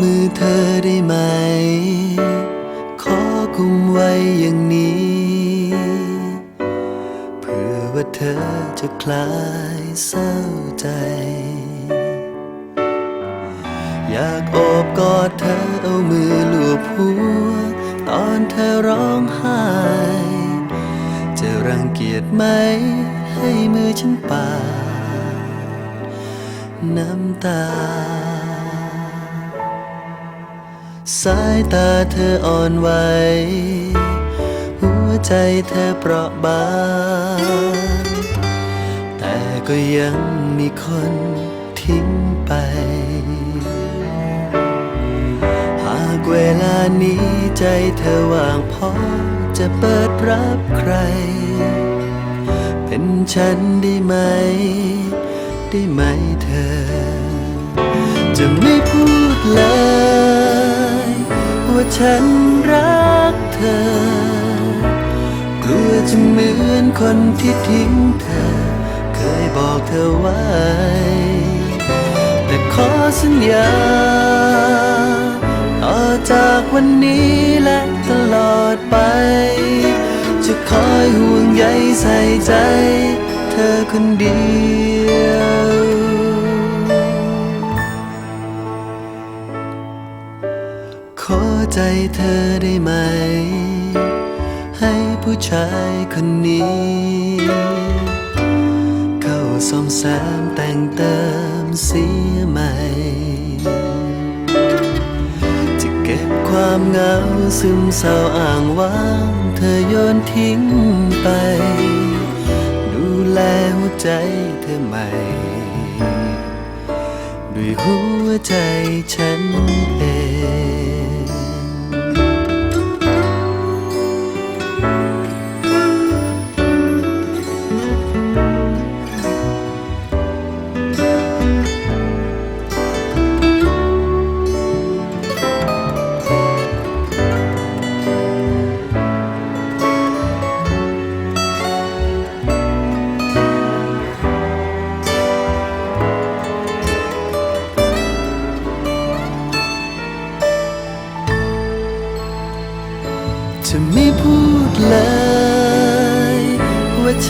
มือเธอได้ไหม ขอกุมไว้อย่างนี้ เพื่อว่าเธอจะคลายเศร้าใจ อยากโอบกอดเธอเอามือลูบหัว ตอนเธอร้องไห้ จะรังเกียจไหม ให้มือฉันปาดน้ำตา สายตาเธออ่อนไหว หัวใจเธอเปราะบาง แต่ก็ยังมีคนทิ้งไป หากเวลานี้ใจเธอว่างพอจะเปิดรับใคร เป็นฉันได้ไหม ได้ไหมเธอ จะไม่พูดเลย ฉันรักเธอ กลัวจะเหมือนคนที่ทิ้งเธอ เคยบอกเธอไว้ แต่ขอสัญญา ต่อจากวันนี้และตลอดไป จะคอยห่วงใยใส่ใจ เธอคนเดียว เธอได้ไหม ให้ผู้ชายคนนี้ เข้าซ่อมแซมแต่งเติมเสียใหม่ จะเก็บความเหงาซึมเศร้าอ่างว่างเธอโยนทิ้งไป ดูแลหัวใจเธอใหม่ด้วยหัวใจฉันเอง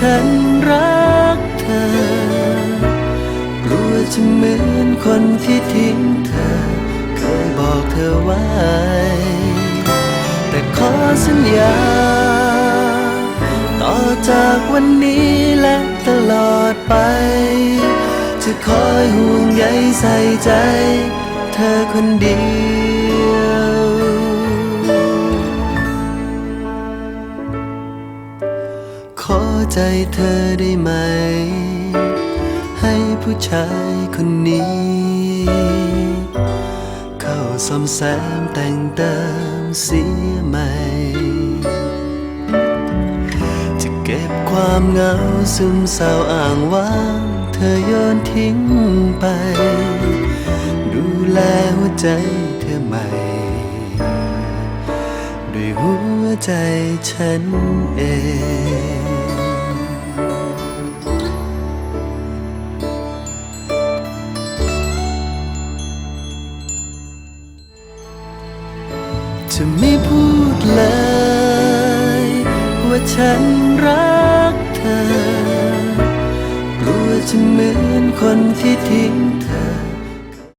ฉันรักเธอกลัวจะเหมือนคนที่ทิ้งเธอ เคยบอกเธอไว้ แต่ขอสัญญา ต่อจากวันนี้และตลอดไป จะคอยห่วงใยใส่ใจ เธอคนเดียว ใจเธอได้ไหม ให้ผู้ชายคนนี้ เข้าซ่อมแซมแต่งเติมเสียใหม่ จะเก็บความเหงาซึมเศร้าอ่างว่าง เธอโยนทิ้งไป ดูแลหัวใจเธอใหม่ ด้วยหัวใจฉันเอง จะไม่พูดเลย ว่าฉันรักเธอกลัวจะเหมือนคนที่ทิ้งเธอ